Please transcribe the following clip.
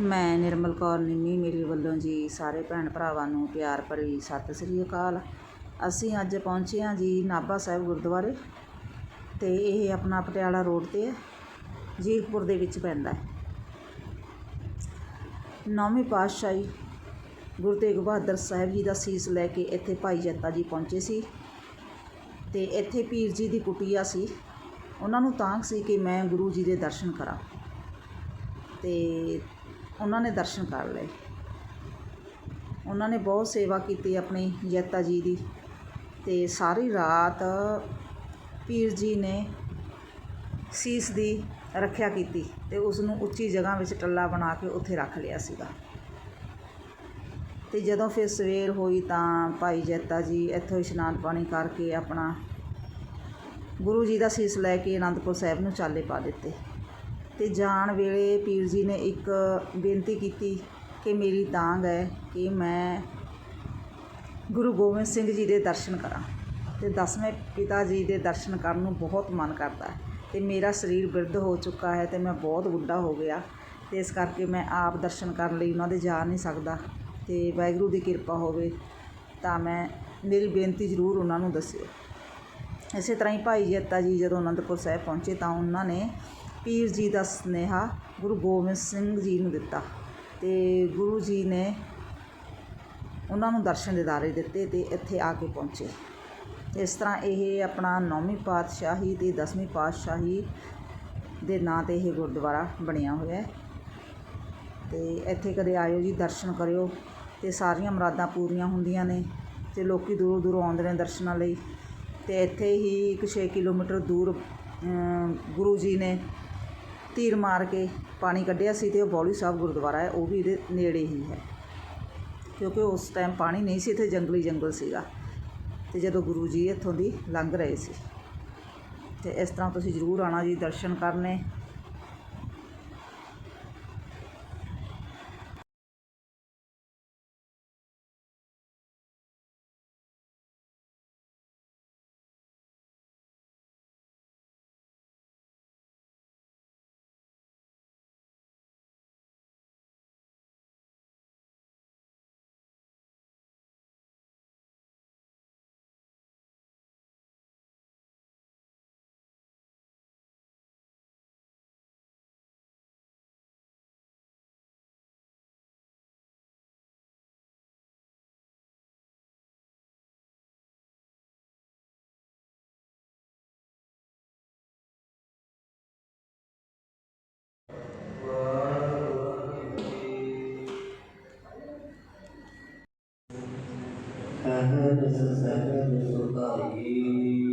ਮੈਂ ਨਿਰਮਲ ਕੌਰ ਨਿੰਮੀ, ਮੇਰੇ ਵੱਲੋਂ ਜੀ ਸਾਰੇ ਭੈਣ ਭਰਾਵਾਂ ਨੂੰ ਪਿਆਰ ਭਰੀ ਸਤਿ ਸ੍ਰੀ ਅਕਾਲ। ਅਸੀਂ ਅੱਜ ਪਹੁੰਚੇ ਹਾਂ ਜੀ ਨਾਭਾ ਸਾਹਿਬ ਗੁਰਦੁਆਰੇ ਤੇ ਇਹ ਆਪਣਾ ਪਟਿਆਲਾ ਰੋਡ ਤੇ ਹੈ ਜੀਰਕਪੁਰ ਦੇ ਵਿੱਚ ਪੈਂਦਾ ਹੈ। ਨੌਵੀਂ ਪਾਤਸ਼ਾਹੀ ਗੁਰੂ ਤੇਗ ਬਹਾਦਰ ਸਾਹਿਬ ਜੀ ਦਾ ਸੀਸ ਲੈ ਕੇ ਇੱਥੇ ਭਾਈ ਜੱਤਾ ਜੀ ਪਹੁੰਚੇ ਸੀ ਤੇ ਇੱਥੇ ਪੀਰ ਜੀ ਦੀ ਕੁਟੀਆ ਸੀ। ਉਹਨਾਂ ਨੂੰ ਤਾਂਘ ਸੀ ਕਿ ਮੈਂ ਗੁਰੂ ਜੀ ਦੇ ਦਰਸ਼ਨ ਕਰਾਂ ਤੇ ਉਹਨਾਂ ਨੇ ਦਰਸ਼ਨ ਕਰ ਲਏ। ਉਹਨਾਂ ਨੇ ਬਹੁਤ ਸੇਵਾ ਕੀਤੀ ਆਪਣੀ ਜੈਤਾ ਜੀ ਦੀ ਤੇ ਸਾਰੀ ਰਾਤ ਪੀਰ ਜੀ ਨੇ ਸੀਸ ਦੀ ਰੱਖਿਆ ਕੀਤੀ ਤੇ ਉਸ ਨੂੰ ਉੱਚੀ ਜਗ੍ਹਾ ਵਿੱਚ ਟੱਲਾ ਬਣਾ ਕੇ ਉੱਥੇ ਰੱਖ ਲਿਆ ਸੀਗਾ। ਤੇ ਜਦੋਂ ਫਿਰ ਸਵੇਰ ਹੋਈ ਤਾਂ ਭਾਈ ਜੈਤਾ ਜੀ ਇੱਥੋਂ ਇਸ਼ਨਾਨ ਪਾਣੀ ਕਰਕੇ ਆਪਣਾ ਗੁਰੂ ਜੀ ਦਾ ਸੀਸ ਲੈ ਕੇ ਅਨੰਦਪੁਰ ਸਾਹਿਬ ਨੂੰ ਚਾਲੇ ਪਾ ਦਿੱਤੇ। ਅਤੇ ਜਾਣ ਵੇਲੇ ਪੀਰ ਜੀ ਨੇ ਇੱਕ ਬੇਨਤੀ ਕੀਤੀ ਕਿ ਮੇਰੀ ਤਾਂਘ ਹੈ ਕਿ ਮੈਂ ਗੁਰੂ ਗੋਬਿੰਦ ਸਿੰਘ ਜੀ ਦੇ ਦਰਸ਼ਨ ਕਰਾਂ ਅਤੇ ਦਸਵੇਂ ਪਿਤਾ ਜੀ ਦੇ ਦਰਸ਼ਨ ਕਰਨ ਨੂੰ ਬਹੁਤ ਮਨ ਕਰਦਾ ਹੈ ਤੇ ਮੇਰਾ ਸਰੀਰ ਬਿਰਧ ਹੋ ਚੁੱਕਾ ਹੈ ਅਤੇ ਮੈਂ ਬਹੁਤ ਬੁੱਢਾ ਹੋ ਗਿਆ। ਅਤੇ ਇਸ ਕਰਕੇ ਮੈਂ ਆਪ ਦਰਸ਼ਨ ਕਰਨ ਲਈ ਉਹਨਾਂ ਦੇ ਜਾ ਨਹੀਂ ਸਕਦਾ ਅਤੇ ਵਾਹਿਗੁਰੂ ਦੀ ਕਿਰਪਾ ਹੋਵੇ ਤਾਂ ਮੈਂ ਮੇਰੀ ਬੇਨਤੀ ਜ਼ਰੂਰ ਉਹਨਾਂ ਨੂੰ ਦੱਸਿਓ। ਇਸੇ ਤਰ੍ਹਾਂ ਹੀ ਭਾਈ ਜੱਤਾ ਜੀ ਜਦੋਂ ਅਨੰਦਪੁਰ ਸਾਹਿਬ ਪਹੁੰਚੇ ਤਾਂ ਉਹਨਾਂ ਨੇ ਪੀਰ ਜੀ ਦਾ ਸੁਨੇਹਾ ਗੁਰੂ ਗੋਬਿੰਦ ਸਿੰਘ ਜੀ ਨੂੰ ਦਿੱਤਾ ਅਤੇ ਗੁਰੂ ਜੀ ਨੇ ਉਹਨਾਂ ਨੂੰ ਦਰਸ਼ਨ ਦਿਦਾਰੇ ਦਿੱਤੇ ਅਤੇ ਇੱਥੇ ਆ ਕੇ ਪਹੁੰਚੇ। ਇਸ ਤਰ੍ਹਾਂ ਇਹ ਆਪਣਾ ਨੌਵੀਂ ਪਾਤਸ਼ਾਹੀ ਤੇ ਦਸਵੀਂ ਪਾਤਸ਼ਾਹੀ ਦੇ ਨਾਂ ਤੇ ਇਹ ਗੁਰਦੁਆਰਾ ਬਣਿਆ ਹੋਇਆ ਹੈ। ਤੇ ਇੱਥੇ ਕਦੇ ਆਇਓ ਜੀ, ਦਰਸ਼ਨ ਕਰਿਓ ਤੇ ਸਾਰੀਆਂ ਮੁਰਾਦਾਂ ਪੂਰੀਆਂ ਹੁੰਦੀਆਂ ਨੇ ਤੇ ਲੋਕੀ ਦੂਰੋਂ ਦੂਰੋਂ ਆਉਂਦੇ ਨੇ ਦਰਸ਼ਨਾਂ ਲਈ। ਤੇ ਇੱਥੇ ਹੀ ਇੱਕ 6 ਕਿਲੋਮੀਟਰ ਦੂਰ ਗੁਰੂ ਜੀ ਨੇ ਤੀਰ ਮਾਰ ਕੇ ਪਾਣੀ ਕੱਢਿਆ ਸੀ ਤੇ ਉਹ ਬੌਲੀ ਸਾਹਿਬ ਗੁਰਦੁਆਰਾ ਹੈ, ਉਹ ਵੀ ਇਹਦੇ ਨੇੜੇ ਹੀ ਹੈ। ਕਿਉਂਕਿ ਉਸ ਟਾਈਮ ਪਾਣੀ ਨਹੀਂ ਸੀ ਇੱਥੇ, ਜੰਗਲੀ ਜੰਗਲ ਸੀਗਾ। ਤੇ ਜਦੋਂ ਗੁਰੂ ਜੀ ਇੱਥੋਂ ਦੀ ਲੰਘ ਰਹੇ ਸੀ। ਤੇ ਇਸ ਤਰ੍ਹਾਂ ਤੁਸੀਂ ਜ਼ਰੂਰ ਆਣਾ ਜੀ, ਦਰਸ਼ਨ ਕਰਨੇ। سهل سهل القريب